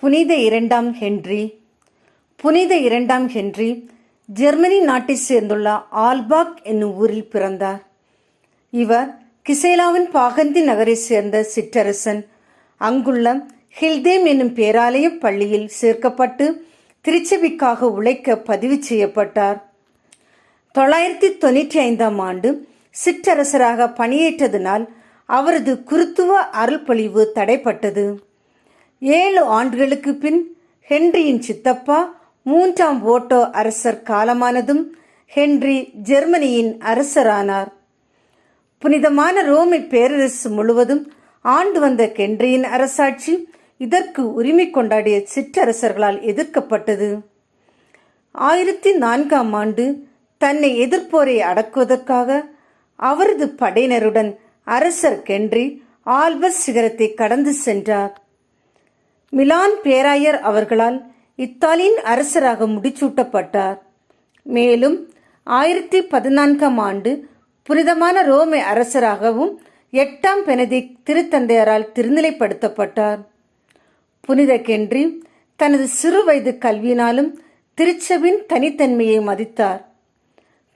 புனித இரண்டாம் ஹென்றி. புனித இரண்டாம் ஹென்றி ஜெர்மனி நாட்டை சேர்ந்துள்ள ஆல்பாக் என்னும் ஊரில் பிறந்தார். இவர் கிசேலாவின் பாகந்தி நகரைச் சேர்ந்த சிற்றரசன். அங்குள்ள ஹில்தேம் என்னும் பேராலய பள்ளியில் சேர்க்கப்பட்டு திருச்சபைக்காக உழைக்க பதிவு செய்யப்பட்டார். தொள்ளாயிரத்தி தொண்ணூற்றி ஐந்தாம் ஆண்டு சிற்றரசராக பணியேற்றதினால் அவரது குருத்துவ அருள்பொழிவு தடைப்பட்டது. ஏழு ஆண்டுகளுக்கு பின் ஹென்ரியின் சித்தப்பா மூன்றாம் ஓட்டோ அரசர் காலமானதும் ஹென்றி ஜெர்மனியின் அரசரானார். புனிதமான ரோமை பேரரசு முழுவதும் ஆண்டு வந்த கென்றியின் அரசாட்சி இதற்கு உரிமை கொண்டாடிய சிற்றரசர்களால் எதிர்க்கப்பட்டது. ஆயிரத்தி நான்காம் ஆண்டு தன்னை எதிர்ப்போரை அடக்குவதற்காக அவரது படையினருடன் அரசர் கென்றி ஆல்பஸ் சிகரத்தை கடந்து சென்றார். மிலான் பேராயர் அவர்களால் இத்தாலியின் அரசராக முடிசூட்டப்பட்டார் மேலும் ஆயிரத்தி பதினான்காம் ஆண்டு புனிதமான ரோமை அரசராகவும் எட்டாம் பெனதிக் திருத்தந்தையரால் திருநிலைப்படுத்தப்பட்டார். புனித கென்றி தனது சிறு வயது கல்வியினாலும் திருச்சபின் தனித்தன்மையை மதித்தார்.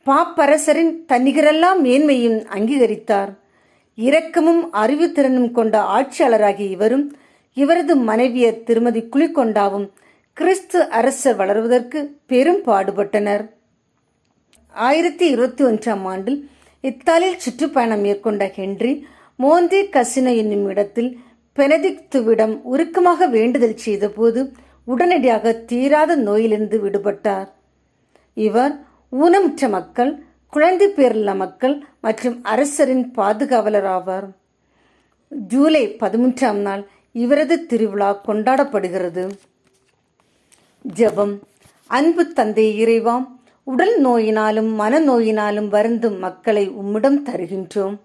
பாப்பரசரின் தன்னிகரெல்லாம் மேன்மையும் அங்கீகரித்தார். இரக்கமும் அறிவுத்திறனும் கொண்ட ஆட்சியாளராகிய இவரும் இவரது மனைவியர் திருமதி குளிக்கொண்டாவும் கிறிஸ்து அரசர் வளர்வதற்கு பெரும் பாடுபட்டனர். ஆயிரத்தி இருபத்தி ஒன்றாம் ஆண்டில் இத்தாலியில் சுற்றுப்பயணம் மேற்கொண்ட ஹென்றி மோந்தே கசினோ என்னும் இடத்தில் பெனடிக்துவிடம் உருக்கமாக வேண்டுதல் செய்தபோது உடனடியாக தீராத நோயிலிருந்து விடுபட்டார். இவர் ஊனமுற்ற மக்கள் குழந்தை பேருள்ள மக்கள் மற்றும் அரசரின் பாதுகாவலர் ஆவார். ஜூலை பதிமூன்றாம் நாள் இவரது திருவிழா கொண்டாடப்படுகிறது. ஜெபம். அன்பு தந்தை இறைவாம் உடல் நோயினாலும் மனநோயினாலும் வருந்தும் மக்களை உம்மிடம் தருகின்றோம்.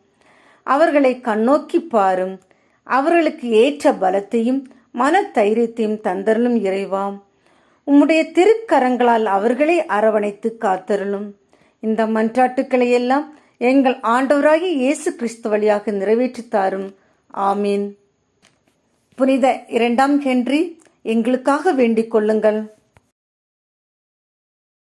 அவர்களை கண்ணோக்கி பாரும். அவர்களுக்கு ஏற்ற பலத்தையும் மன தைரியத்தையும் தந்தருளும் இறைவாம் உம்முடைய திருக்கரங்களால் அவர்களை அரவணைத்து காத்தருளும். இந்த மன்றாட்டுக்களை எல்லாம் எங்கள் ஆண்டவராகிய இயேசு கிறிஸ்து வழியாக நிறைவேற்றித் தாரும். ஆமீன். புனித இரண்டாம் ஹென்றி எங்களுக்காக வேண்டிக் கொள்ளுங்கள்.